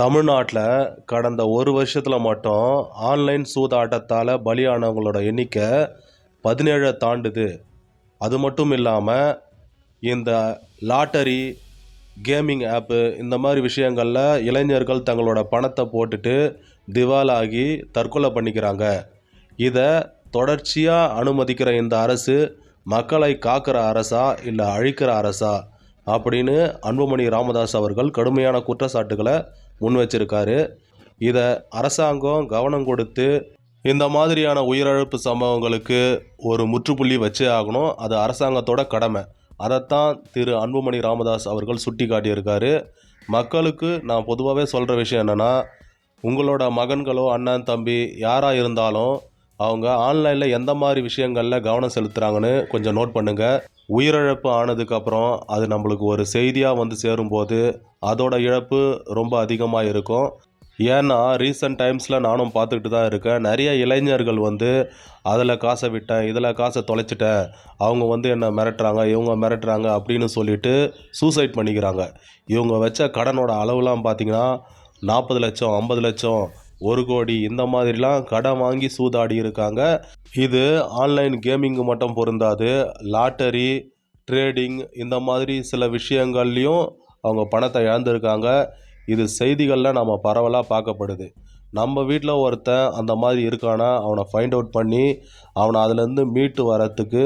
தமிழ்நாட்டில் கடந்த ஒரு வருஷத்தில் மட்டும் ஆன்லைன் சூதாட்டத்தால் பலியானவங்களோட எண்ணிக்கை பதினேழை தாண்டுது. அது மட்டும் இல்லாமல் இந்த லாட்டரி கேமிங் ஆப்பு இந்த மாதிரி விஷயங்களில் இளைஞர்கள் தங்களோட பணத்தை போட்டுட்டு திவாலாகி தற்கொலை பண்ணிக்கிறாங்க. இதை தொடர்ச்சியாக அனுமதிக்கிற இந்த அரசு மக்களை காக்கிற அரசா இல்லை அழிக்கிற அரசா அப்படின்னு அன்புமணி ராமதாஸ் அவர்கள் கடுமையான குற்றச்சாட்டுகளை முன் வச்சிருக்காரு. இதை அரசாங்கம் கவனம் கொடுத்து இந்த மாதிரியான உயிரிழப்பு சம்பவங்களுக்கு ஒரு முற்றுப்புள்ளி வச்சே ஆகணும். அது அரசாங்கத்தோட கடமை. அதைத்தான் திரு அன்புமணி ராமதாஸ் அவர்கள் சுட்டி காட்டியிருக்காரு மக்களுக்கு நான் பொதுவாகவே சொல்கிற விஷயம் என்னென்னா உங்களோட மகன்களோ அண்ணன் தம்பி யாராக இருந்தாலும் அவங்க ஆன்லைனில் எந்த மாதிரி விஷயங்களில் கவனம் செலுத்துகிறாங்கன்னு கொஞ்சம் நோட் பண்ணுங்கள் உயிரிழப்பு ஆனதுக்கப்புறம் அது நம்மளுக்கு ஒரு செய்தியாக வந்து சேரும்போது அதோட இழப்பு ரொம்ப அதிகமாக இருக்கும். ஏன்னா ரீசெண்ட் டைம்ஸில் நானும் பார்த்துக்கிட்டு தான் இருக்கேன். நிறைய இளைஞர்கள் வந்து அதில் காசை விட்டேன் இதில் காசை தொலைச்சிட்டேன். அவங்க வந்து என்னை மிரட்டுறாங்க இவங்க மிரட்டுறாங்க அப்படின்னு சொல்லிட்டு சூசைட் பண்ணிக்கிறாங்க. இவங்க வச்ச கடனோட அளவுலாம் பார்த்தீங்கன்னா நாற்பது லட்சம் ஐம்பது லட்சம் ஒரு கோடி. இந்த மாதிரிலாம் கடன் வாங்கி சூதாடி இருக்காங்க. இது ஆன்லைன் கேமிங்கு மட்டும் பொருந்தாது. லாட்டரி ட்ரேடிங் இந்த மாதிரி சில விஷயங்கள்லையும் அவங்க பணத்தை இழந்திருக்காங்க. இது செய்திகளில் நம்ம பரவலாக பார்க்கப்படுது. நம்ம வீட்டில் ஒருத்தன் அந்த மாதிரி இருக்கானா? அவனை ஃபைண்ட் அவுட் பண்ணி அவனை அதுலேருந்து மீட்டு வரத்துக்கு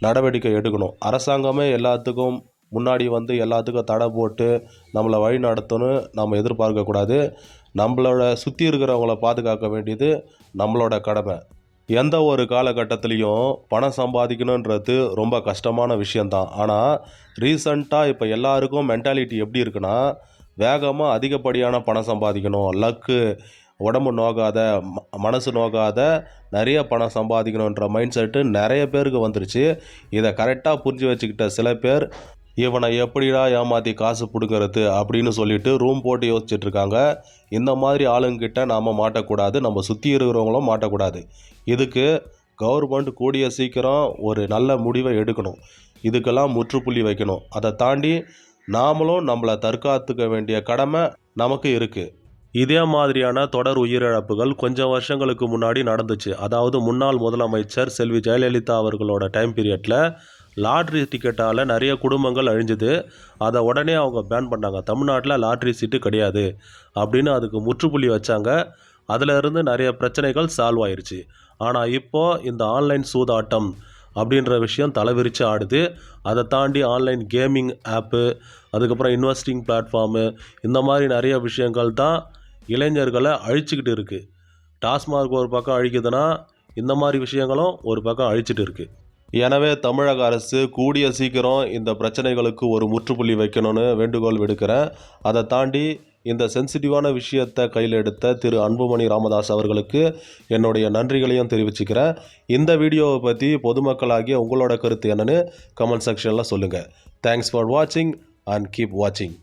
நடவடிக்கை எடுக்கணும். அரசாங்கமே எல்லாத்துக்கும் முன்னாடி வந்து எல்லாத்துக்கும் தடை போட்டு நம்மளை வழி நடத்தணும் நம்ம எதிர்பார்க்கக்கூடாது நம்மளோட சுற்றி இருக்கிறவங்கள பாதுகாக்க வேண்டியது நம்மளோட கடமை. எந்த ஒரு காலகட்டத்துலேயும் பணம் சம்பாதிக்கணுன்றது ரொம்ப கஷ்டமான விஷயந்தான் ஆனால் ரீசண்டாக இப்போ எல்லாருக்கும் மென்டாலிட்டி எப்படி இருக்குன்னா வேகமாக அதிகப்படியான பணம் சம்பாதிக்கணும். லக்கு உடம்பு நோகாத ம- மனசு நோகாத நிறைய பணம் சம்பாதிக்கணுன்ற மைண்ட் செட்டு நிறைய பேருக்கு வந்துருச்சு. இதை கரெக்டாக புரிஞ்சு வச்சுக்கிட்ட சில பேர் இவனை எப்படிடா ஏமாற்றி காசு பிடுங்கிறது அப்படின்னு சொல்லிட்டு ரூம் போட்டு யோசிச்சுட்டு இருக்காங்க இந்த மாதிரி ஆளுங்கிட்ட நாம் மாட்டக்கூடாது நம்ம சுற்றி இருக்கிறவங்களும் மாட்டக்கூடாது. இதுக்கு கவர்மெண்ட் கூடிய சீக்கிரம் ஒரு நல்ல முடிவை எடுக்கணும். இதுக்கெல்லாம் முற்றுப்புள்ளி வைக்கணும். அதை தாண்டி நாமளும் நம்மளை தற்காத்துக்க வேண்டிய கடமை நமக்கு இருக்குது இதே மாதிரியான தொடர் உயிரிழப்புகள் கொஞ்சம் வருஷங்களுக்கு முன்னாடி நடந்துச்சு. அதாவது முன்னாள் முதலமைச்சர் செல்வி ஜெயலலிதா அவர்களோட டைம் பீரியடில் லாட்ரி டிக்கெட்டால் நிறைய குடும்பங்கள் அழிஞ்சுது. அதை உடனே அவங்க பேன் பண்ணாங்க. தமிழ்நாட்டில் லாட்ரி சீட்டு கிடையாது அப்படின்னு அதுக்கு முற்றுப்புள்ளி வச்சாங்க. அதில் இருந்து நிறைய பிரச்சனைகள் சால்வ் ஆயிடுச்சு ஆனால் இப்போது இந்த ஆன்லைன் சூதாட்டம் அப்படின்ற விஷயம் தலைவிரிச்சு ஆடுது. அதை தாண்டி ஆன்லைன் கேமிங் ஆப்பு அதுக்கப்புறம் இன்வெஸ்டிங் பிளாட்ஃபார்மு இந்த மாதிரி நிறைய விஷயங்கள் தான் இளைஞர்களை அழிச்சிக்கிட்டு இருக்குது டாஸ்மார்க் ஒரு பக்கம் அழிக்குதுன்னா இந்த மாதிரி விஷயங்களும் ஒரு பக்கம் அழிச்சிட்டு இருக்குது எனவே தமிழக அரசு கூடிய சீக்கிரம் இந்த பிரச்சனைகளுக்கு ஒரு முற்றுப்புள்ளி வைக்கணும்னு வேண்டுகோள் விடுக்கிறேன். அதை தாண்டி இந்த சென்சிட்டிவான விஷயத்தை கையில் எடுத்த திரு அன்புமணி ராமதாஸ் அவர்களுக்கு என்னுடைய நன்றிகளையும் தெரிவிச்சுக்கிறேன். இந்த வீடியோவை பற்றி பொதுமக்களாகிய உங்களோட கருத்து என்னன்னு கமெண்ட் செக்ஷனில் சொல்லுங்கள் தேங்க்ஸ் ஃபார் வாட்சிங் அண்ட் கீப் வாட்சிங்